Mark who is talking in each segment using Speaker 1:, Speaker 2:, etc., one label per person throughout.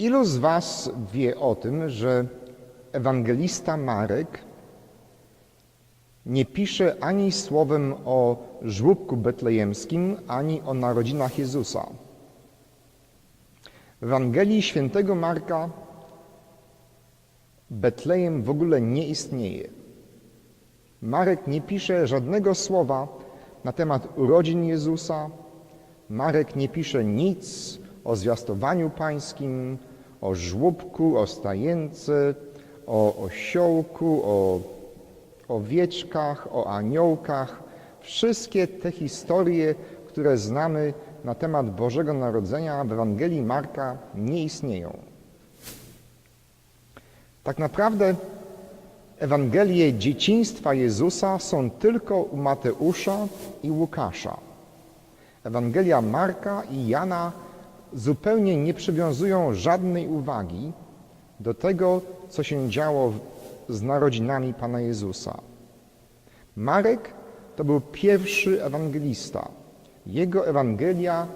Speaker 1: Ilu z Was wie o tym, że ewangelista Marek nie pisze ani słowem o żłóbku betlejemskim, ani o narodzinach Jezusa? W Ewangelii świętego Marka Betlejem w ogóle nie istnieje. Marek nie pisze żadnego słowa na temat urodzin Jezusa. Marek nie pisze nic o zwiastowaniu pańskim, o żłóbku, o stajence, o osiołku, o owieczkach, o aniołkach. Wszystkie te historie, które znamy na temat Bożego Narodzenia w Ewangelii Marka nie istnieją. Tak naprawdę Ewangelie dzieciństwa Jezusa są tylko u Mateusza i Łukasza. Ewangelia Marka i Jana zupełnie nie przywiązują żadnej uwagi do tego, co się działo z narodzinami Pana Jezusa. Marek to był pierwszy ewangelista. Jego Ewangelia,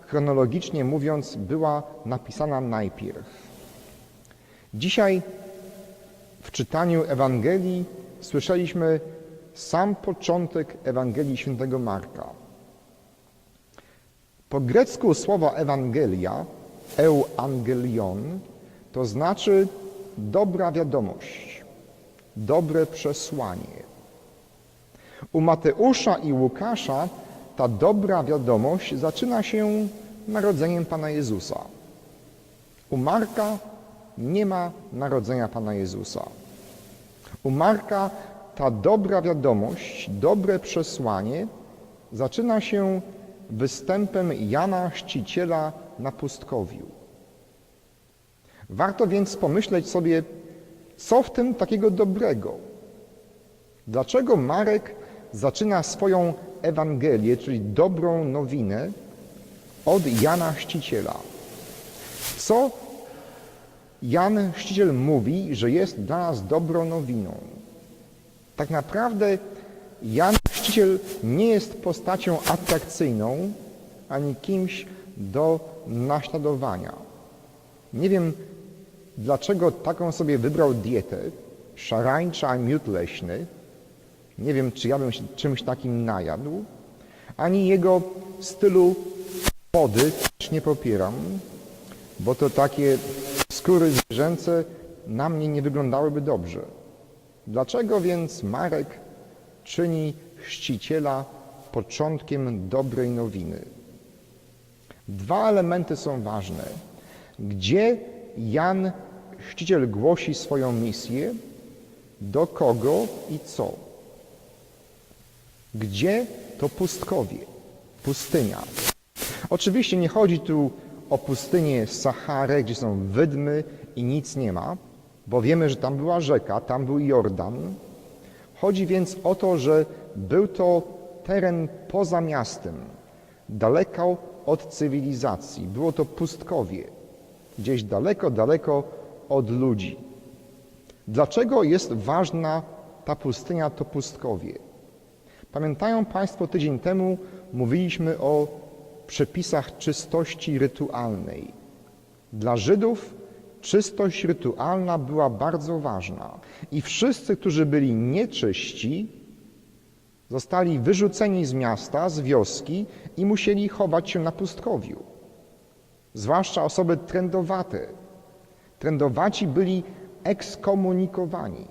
Speaker 1: chronologicznie mówiąc, była napisana najpierw. Dzisiaj w czytaniu Ewangelii słyszeliśmy sam początek Ewangelii świętego Marka. Po grecku słowo Ewangelia, euangelion, to znaczy dobra wiadomość, dobre przesłanie. U Mateusza i Łukasza ta dobra wiadomość zaczyna się narodzeniem Pana Jezusa. U Marka nie ma narodzenia Pana Jezusa. U Marka ta dobra wiadomość, dobre przesłanie zaczyna się występem Jana Chrzciciela na pustkowiu. Warto więc pomyśleć sobie, co w tym takiego dobrego? Dlaczego Marek zaczyna swoją Ewangelię, czyli dobrą nowinę, od Jana Chrzciciela? Co Jan Chrzciciel mówi, że jest dla nas dobrą nowiną? Tak naprawdę Jan Chrzciciel nie jest postacią atrakcyjną ani kimś do naśladowania. Nie wiem, dlaczego taką sobie wybrał dietę, szarańcza miód leśny. Nie wiem, czy ja bym się czymś takim najadł, ani jego stylu mody też nie popieram, bo to takie skóry zwierzęce na mnie nie wyglądałyby dobrze. Dlaczego więc Marek czyni chrzciciela początkiem dobrej nowiny? Dwa elementy są ważne. Gdzie Jan Chrzciciel głosi swoją misję, do kogo i co? Gdzie to pustkowie, pustynia? Oczywiście nie chodzi tu o pustynię Saharę, gdzie są wydmy i nic nie ma, bo wiemy, że tam była rzeka, tam był Jordan. Chodzi więc o to, że był to teren poza miastem, daleko od cywilizacji. Było to pustkowie, gdzieś daleko, daleko od ludzi. Dlaczego jest ważna ta pustynia, to pustkowie? Pamiętają Państwo, tydzień temu mówiliśmy o przepisach czystości rytualnej. Dla Żydów czystość rytualna była bardzo ważna i wszyscy, którzy byli nieczyści, zostali wyrzuceni z miasta, z wioski i musieli chować się na pustkowiu. Zwłaszcza osoby trędowate. Trędowaci byli ekskomunikowani,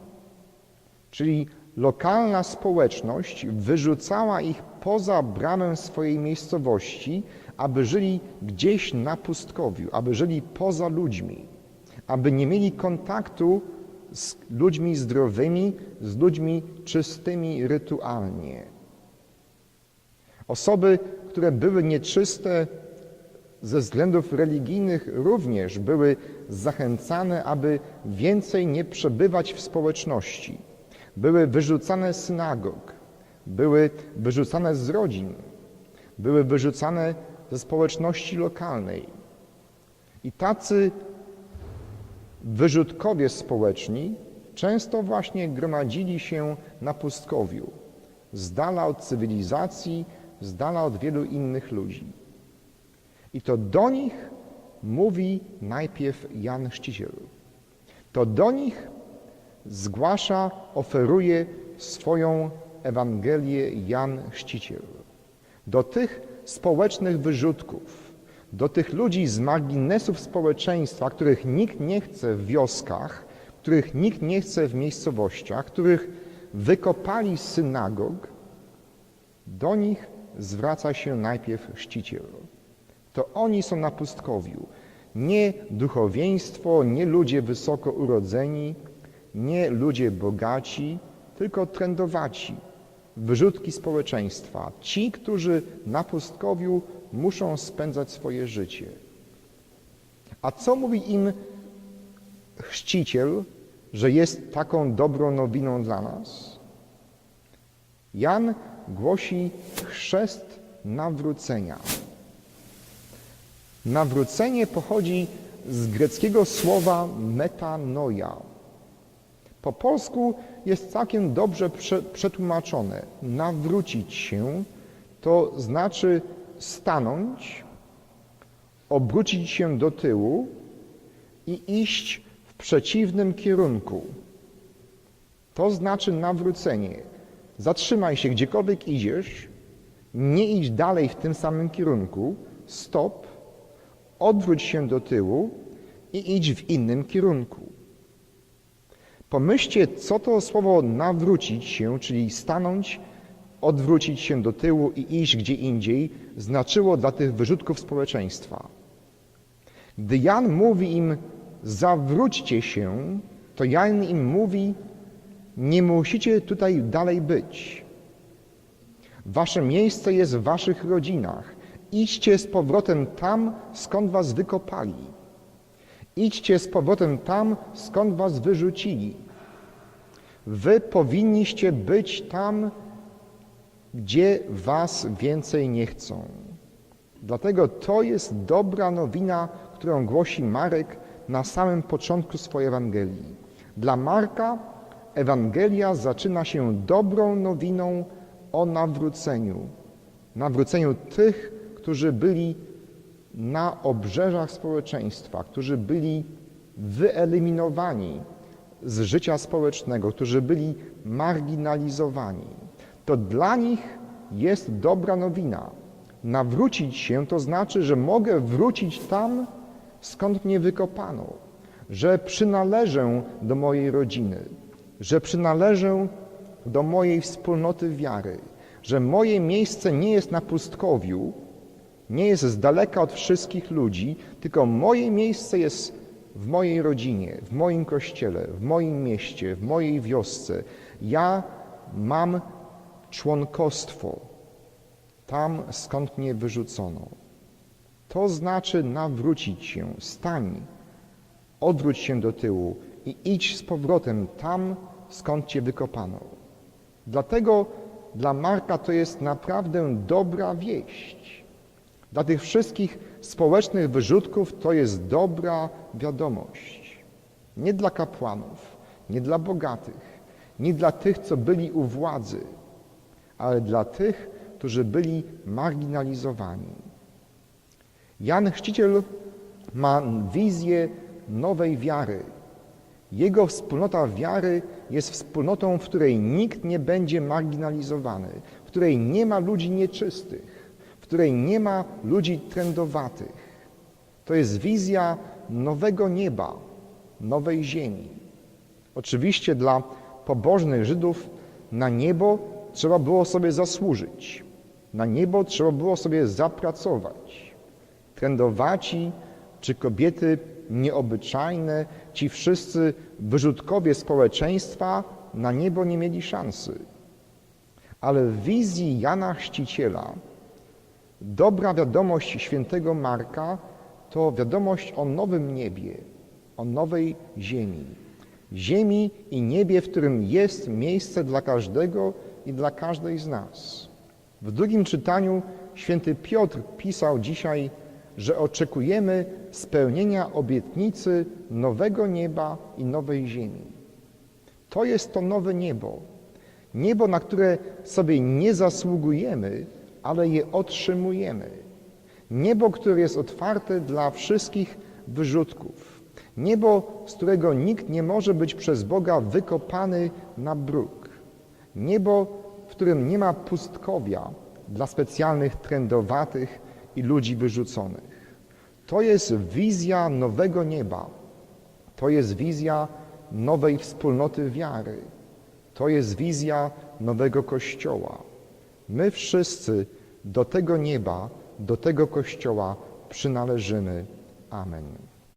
Speaker 1: czyli lokalna społeczność wyrzucała ich poza bramę swojej miejscowości, aby żyli gdzieś na pustkowiu, aby żyli poza ludźmi, aby nie mieli kontaktu z ludźmi zdrowymi, z ludźmi czystymi rytualnie. Osoby, które były nieczyste ze względów religijnych, również były zachęcane, aby więcej nie przebywać w społeczności. Były wyrzucane z synagog, były wyrzucane z rodzin, były wyrzucane ze społeczności lokalnej. I tacy wyrzutkowie społeczni często właśnie gromadzili się na pustkowiu, z dala od cywilizacji, z dala od wielu innych ludzi. I to do nich mówi najpierw Jan Chrzciciel. To do nich zgłasza, oferuje swoją Ewangelię Jan Chrzciciel. Do tych społecznych wyrzutków, do tych ludzi z marginesów społeczeństwa, których nikt nie chce w wioskach, których nikt nie chce w miejscowościach, których wykopali z synagog, do nich zwraca się najpierw chrzciciel. To oni są na pustkowiu. Nie duchowieństwo, nie ludzie wysoko urodzeni, nie ludzie bogaci, tylko trędowaci, wyrzutki społeczeństwa. Ci, którzy na pustkowiu muszą spędzać swoje życie. A co mówi im chrzciciel, że jest taką dobrą nowiną dla nas? Jan głosi chrzest nawrócenia. Nawrócenie pochodzi z greckiego słowa metanoia. Po polsku jest całkiem dobrze przetłumaczone. Nawrócić się to znaczy stanąć, obrócić się do tyłu i iść w przeciwnym kierunku. To znaczy nawrócenie. Zatrzymaj się gdziekolwiek idziesz, nie idź dalej w tym samym kierunku, stop, odwróć się do tyłu i idź w innym kierunku. Pomyślcie, co to słowo nawrócić się, czyli stanąć, odwrócić się do tyłu i iść gdzie indziej, znaczyło dla tych wyrzutków społeczeństwa. Gdy Jan mówi im, zawróćcie się, to Jan im mówi, nie musicie tutaj dalej być. Wasze miejsce jest w waszych rodzinach. Idźcie z powrotem tam, skąd was wykopali. Idźcie z powrotem tam, skąd was wyrzucili. Wy powinniście być tam, gdzie was więcej nie chcą. Dlatego to jest dobra nowina, którą głosi Marek na samym początku swojej Ewangelii. Dla Marka Ewangelia zaczyna się dobrą nowiną o nawróceniu. Nawróceniu tych, którzy byli na obrzeżach społeczeństwa, którzy byli wyeliminowani z życia społecznego, którzy byli marginalizowani. To dla nich jest dobra nowina. Nawrócić się to znaczy, że mogę wrócić tam, skąd mnie wykopano, że przynależę do mojej rodziny, że przynależę do mojej wspólnoty wiary, że moje miejsce nie jest na pustkowiu, nie jest z daleka od wszystkich ludzi, tylko moje miejsce jest w mojej rodzinie, w moim kościele, w moim mieście, w mojej wiosce. Ja mam członkostwo tam, skąd mnie wyrzucono. To znaczy nawrócić się, stań, odwróć się do tyłu i idź z powrotem tam, skąd cię wykopano. Dlatego dla Marka to jest naprawdę dobra wieść. Dla tych wszystkich społecznych wyrzutków to jest dobra wiadomość. Nie dla kapłanów, nie dla bogatych, nie dla tych, co byli u władzy, ale dla tych, którzy byli marginalizowani. Jan Chrzciciel ma wizję nowej wiary. Jego wspólnota wiary jest wspólnotą, w której nikt nie będzie marginalizowany, w której nie ma ludzi nieczystych, w której nie ma ludzi trędowatych. To jest wizja nowego nieba, nowej ziemi. Oczywiście dla pobożnych Żydów na niebo trzeba było sobie zasłużyć. Na niebo trzeba było sobie zapracować. Trędowaci czy kobiety nieobyczajne, ci wszyscy wyrzutkowie społeczeństwa na niebo nie mieli szansy. Ale w wizji Jana Chrzciciela dobra wiadomość świętego Marka to wiadomość o nowym niebie, o nowej ziemi. Ziemi i niebie, w którym jest miejsce dla każdego i dla każdej z nas. W drugim czytaniu święty Piotr pisał dzisiaj że oczekujemy spełnienia obietnicy nowego nieba i nowej ziemi. To jest to nowe niebo. Niebo, na które sobie nie zasługujemy, ale je otrzymujemy. Niebo, które jest otwarte dla wszystkich wyrzutków. Niebo, z którego nikt nie może być przez Boga wykopany na bruk. Niebo, w którym nie ma pustkowia dla specjalnych trędowatych i ludzi wyrzuconych. To jest wizja nowego nieba. To jest wizja nowej wspólnoty wiary. To jest wizja nowego Kościoła. My wszyscy do tego nieba, do tego Kościoła przynależymy. Amen.